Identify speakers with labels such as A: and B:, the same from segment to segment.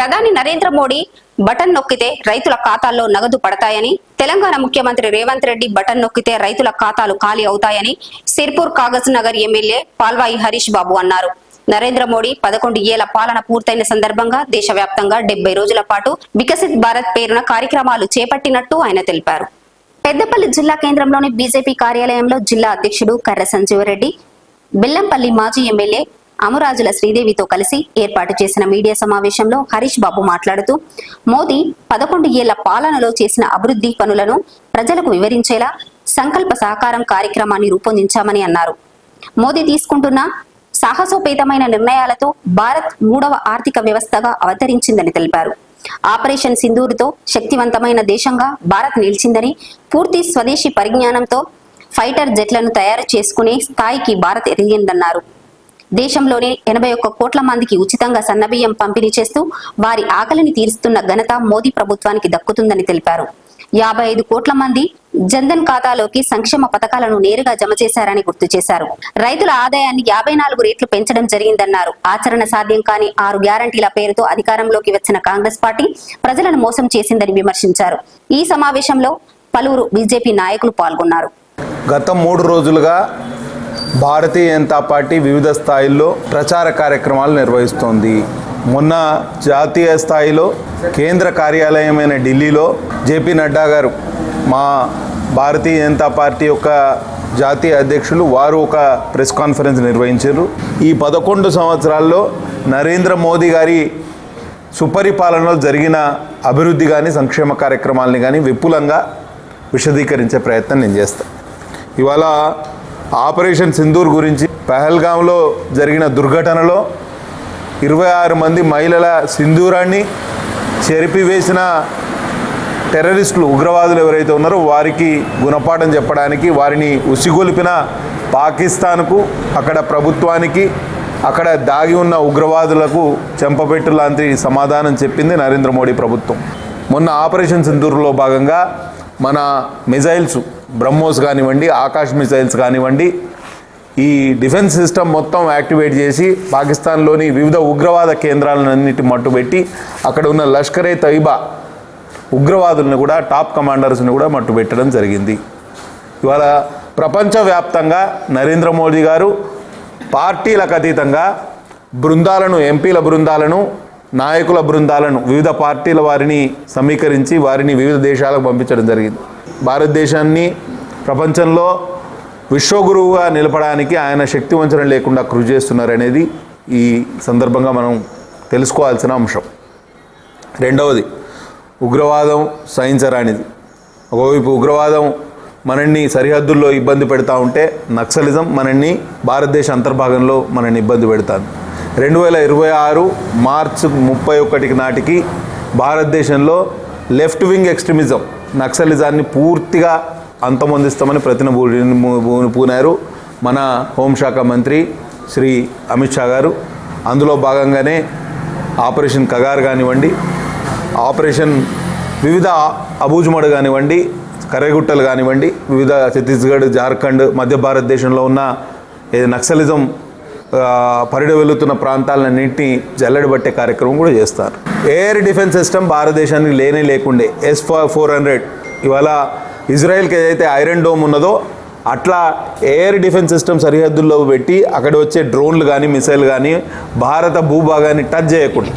A: ప్రధాని నరేంద్ర మోడీ బటన్ నొక్కితే రైతుల ఖాతాల్లో నగదు పడతాయని తెలంగాణ ముఖ్యమంత్రి రేవంత్ రెడ్డి బటన్ నొక్కితే రైతుల ఖాతాలు ఖాళీ అవుతాయని సిర్పూర్ కాగజ్ నగర్ ఎమ్మెల్యే పాల్వాయి హరీష్ బాబు అన్నారు. నరేంద్ర మోడీ పదకొండు ఏళ్ళ పాలన పూర్తయిన సందర్భంగా దేశవ్యాప్తంగా డెబ్బై రోజుల పాటు వికసిత్ భారత్ పేరున కార్యక్రమాలు చేపట్టినట్టు ఆయన తెలిపారు. పెద్దపల్లి జిల్లా కేంద్రంలోని బీజేపీ కార్యాలయంలో జిల్లా అధ్యక్షుడు కర్ర సంజీవరెడ్డి బెల్లంపల్లి మాజీ ఎమ్మెల్యే అమరాజుల శ్రీదేవితో కలిసి ఏర్పాటు చేసిన మీడియా సమావేశంలో హరీష్ బాబు మాట్లాడుతూ మోదీ పదకొండు ఏళ్ళ పాలనలో చేసిన అభివృద్ధి పనులను ప్రజలకు వివరించేలా సంకల్ప సహకారం కార్యక్రమాన్ని రూపొందించామని అన్నారు. మోదీ తీసుకుంటున్న సాహసోపేతమైన నిర్ణయాలతో భారత్ మూడవ ఆర్థిక వ్యవస్థగా అవతరించిందని తెలిపారు. ఆపరేషన్ సింధూరుతో శక్తివంతమైన దేశంగా భారత్ నిలిచిందని పూర్తి స్వదేశీ పరిజ్ఞానంతో ఫైటర్ జెట్లను తయారు చేసుకునే స్థాయికి భారత్ ఎదిగిందన్నారు. దేశంలోని ఎనభై ఒక్క కోట్ల మందికి ఉచితంగా సన్నబియ్యం పంపిణీ చేస్తూ వారి ఆకలిని తీరుస్తున్న ఘనత మోదీ ప్రభుత్వానికి దక్కుతుందని తెలిపారు. యాభై ఐదు కోట్ల మంది జన్ధన్ ఖాతాలోకి సంక్షేమ పథకాలను నేరుగా జమ చేశారని గుర్తు చేశారు. రైతుల ఆదాయాన్ని యాభై నాలుగు రేట్లు పెంచడం జరిగిందన్నారు. ఆచరణ సాధ్యం కాని ఆరు గ్యారంటీల పేరుతో అధికారంలోకి వచ్చిన కాంగ్రెస్ పార్టీ ప్రజలను మోసం చేసిందని విమర్శించారు. ఈ సమావేశంలో పలువురు బీజేపీ నాయకులు పాల్గొన్నారు.
B: గత మూడు రోజులుగా భారతీయ జనతా పార్టీ వివిధ స్థాయిల్లో ప్రచార కార్యక్రమాలు నిర్వహిస్తోంది. మొన్న జాతీయ స్థాయిలో కేంద్ర కార్యాలయమైన ఢిల్లీలో జేపీ నడ్డా గారు మా భారతీయ జనతా పార్టీ యొక్క జాతీయ అధ్యక్షులు వారు ఒక ప్రెస్ కాన్ఫరెన్స్ నిర్వహించారు. ఈ పదకొండు సంవత్సరాల్లో నరేంద్ర మోదీ గారి సుపరిపాలనలో జరిగిన అభివృద్ధి కానీ సంక్షేమ కార్యక్రమాలని కానీ విపులంగా విశదీకరించే ప్రయత్నం నేను చేస్తాను ఇవాళ ఆపరేషన్ సింధూర్ గురించి పహల్గాంలో జరిగిన దుర్ఘటనలో ఇరవై ఆరు మంది మహిళల సింధూరాన్ని చెరిపివేసిన టెర్రరిస్టులు ఉగ్రవాదులు ఎవరైతే ఉన్నారో వారికి గుణపాఠం చెప్పడానికి వారిని ఉసిగొలిపిన పాకిస్తాన్కు అక్కడ ప్రభుత్వానికి అక్కడ దాగి ఉన్న ఉగ్రవాదులకు చెంపపెట్టు లాంటి సమాధానం చెప్పింది నరేంద్ర మోడీ ప్రభుత్వం. మొన్న ఆపరేషన్ సింధూర్లో భాగంగా మన మిజైల్స్ బ్రహ్మోస్ కానివ్వండి ఆకాశ్ మిజైల్స్ కానివ్వండి ఈ డిఫెన్స్ సిస్టమ్ మొత్తం యాక్టివేట్ చేసి పాకిస్తాన్లోని వివిధ ఉగ్రవాద కేంద్రాలన్నిటి మట్టుబెట్టి అక్కడ ఉన్న లష్కరే తయిబా ఉగ్రవాదులను కూడా టాప్ కమాండర్స్ని కూడా మట్టుబెట్టడం జరిగింది. ఇవాళ ప్రపంచవ్యాప్తంగా నరేంద్ర మోదీ గారు పార్టీలకు అతీతంగా బృందాలను ఎంపీల బృందాలను నాయకుల బృందాలను వివిధ పార్టీల వారిని సమీకరించి వారిని వివిధ దేశాలకు పంపించడం జరిగింది. భారతదేశాన్ని ప్రపంచంలో విశ్వగురువుగా నిలపడానికి ఆయన శక్తి వంచన లేకుండా కృషి చేస్తున్నారనేది ఈ సందర్భంగా మనం తెలుసుకోవాల్సిన అంశం. రెండవది ఉగ్రవాదం సహించరానిది. ఒకవైపు ఉగ్రవాదం మనల్ని సరిహద్దుల్లో ఇబ్బంది పెడతా ఉంటే నక్సలిజం మనల్ని భారతదేశ అంతర్భాగంలో మనల్ని ఇబ్బంది పెడతాను రెండు వేల ఇరవై ఆరు మార్చ్ ముప్పై ఒకటికి నాటికి భారతదేశంలో లెఫ్ట్ వింగ్ ఎక్స్ట్రీమిజం నక్సలిజాన్ని పూర్తిగా అంతమొందిస్తామని ప్రతిన పూనారు. మన హోంశాఖ మంత్రి శ్రీ అమిత్ షా గారు. అందులో భాగంగానే ఆపరేషన్ కగార్ కానివ్వండి ఆపరేషన్ వివిధ అబూజుమడు కానివ్వండి కర్రెగుట్టలు కానివ్వండి వివిధ ఛత్తీస్గఢ్ జార్ఖండ్ మధ్య భారతదేశంలో ఉన్న నక్సలిజం పరిడ వెళ్తున్న ప్రాంతాలన్నింటినీ జల్లడబట్టే కార్యక్రమం కూడా చేస్తారు. ఎయిర్ డిఫెన్స్ సిస్టమ్ భారతదేశానికి లేనే లేకుండే. ఎస్ ఫోర్ హండ్రెడ్ ఇవాళ ఇజ్రాయెల్కి ఏదైతే ఐరన్ డోమ్ ఉన్నదో అట్లా ఎయిర్ డిఫెన్స్ సిస్టమ్ సరిహద్దుల్లో పెట్టి అక్కడ వచ్చే డ్రోన్లు కానీ మిసైల్ కానీ భారత భూభాగాన్ని టచ్ చేయకుండా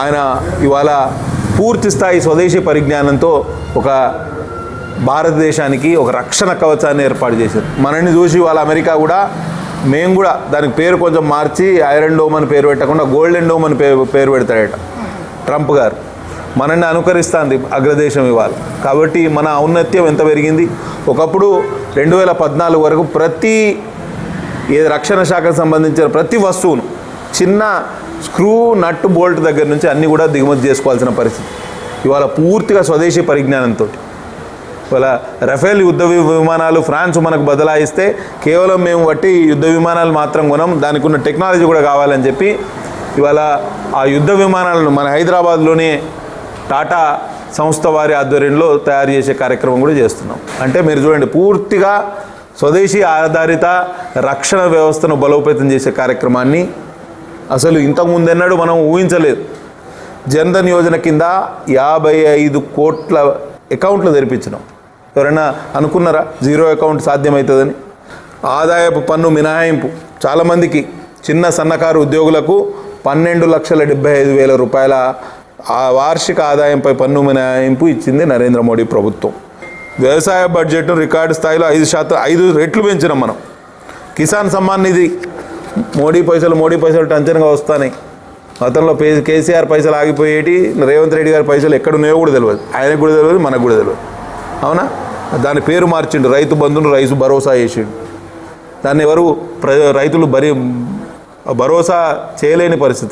B: ఆయన ఇవాళ పూర్తి స్థాయి స్వదేశీ పరిజ్ఞానంతో ఒక భారతదేశానికి ఒక రక్షణ కవచాన్ని ఏర్పాటు చేశారు. మనల్ని చూసి వాళ్ళ అమెరికా కూడా మేము కూడా దానికి పేరు కొంచెం మార్చి ఐరన్ డోమ్ అని పేరు పెట్టకుండా గోల్డెన్ డోమ్ అని పేరు పేరు పెడతాడట. ట్రంప్ గారు. మనల్ని అనుకరిస్తుంది అగ్రదేశం ఇవాళ. కాబట్టి మన ఔన్నత్యం ఎంత పెరిగింది? ఒకప్పుడు రెండు వేల పద్నాలుగు వరకు ప్రతి ఏ రక్షణ శాఖకు సంబంధించిన ప్రతి వస్తువును చిన్న స్క్రూ నట్టు బోల్ట్ దగ్గర నుంచి అన్నీ కూడా దిగుమతి చేసుకోవాల్సిన పరిస్థితి. ఇవాళ పూర్తిగా స్వదేశీ పరిజ్ఞానంతో ఇవాళ రఫేల్ యుద్ధ విమానాలు ఫ్రాన్స్ మనకు బదలాయిస్తే కేవలం మేము బట్టి యుద్ధ విమానాలు మాత్రం కొనం దానికి ఉన్న టెక్నాలజీ కూడా కావాలని చెప్పి ఇవాళ ఆ యుద్ధ విమానాలను మన హైదరాబాద్లోనే టాటా సంస్థ వారి ఆధ్వర్యంలో తయారు చేసే కార్యక్రమం కూడా చేస్తున్నాం. అంటే మీరు చూడండి పూర్తిగా స్వదేశీ ఆధారిత రక్షణ వ్యవస్థను బలోపేతం చేసే కార్యక్రమాన్ని అసలు ఇంతకుముందెన్నడూ మనం ఊహించలేదు. జన్ధన్ యోజన కింద యాభై ఐదు కోట్ల అకౌంట్లు తెరిపించినాం. ఎవరైనా అనుకున్నారా జీరో అకౌంట్ సాధ్యమవుతుందని ఆదాయపు పన్ను మినహాయింపు. చాలామందికి చిన్న సన్నకారు ఉద్యోగులకు పన్నెండు లక్షల డెబ్బై ఐదు వేల రూపాయల వార్షిక ఆదాయంపై పన్ను మినహాయింపు ఇచ్చింది నరేంద్ర మోడీ ప్రభుత్వం. వ్యవసాయ బడ్జెట్ను రికార్డు స్థాయిలో ఐదు శాతం ఐదు రెట్లు పెంచినాం మనం. కిసాన్ సమ్మాన్ నిధి. మోడీ పైసలు మోడీ పైసలు టంచనగా వస్తాయి గతంలో పే కేసీఆర్ పైసలు ఆగిపోయేటి రేవంత్ రెడ్డి గారి పైసలు ఎక్కడున్నాయో కూడా తెలియదు ఆయనకు కూడా తెలియదు మనకు కూడా తెలియదు అవునా? దాని పేరు మార్చిండు రైతు బంధును రైతు భరోసా చేసిండు. దాన్ని ఎవరు ప్ర రైతులు భరి భరోసా చేయలేని పరిస్థితి.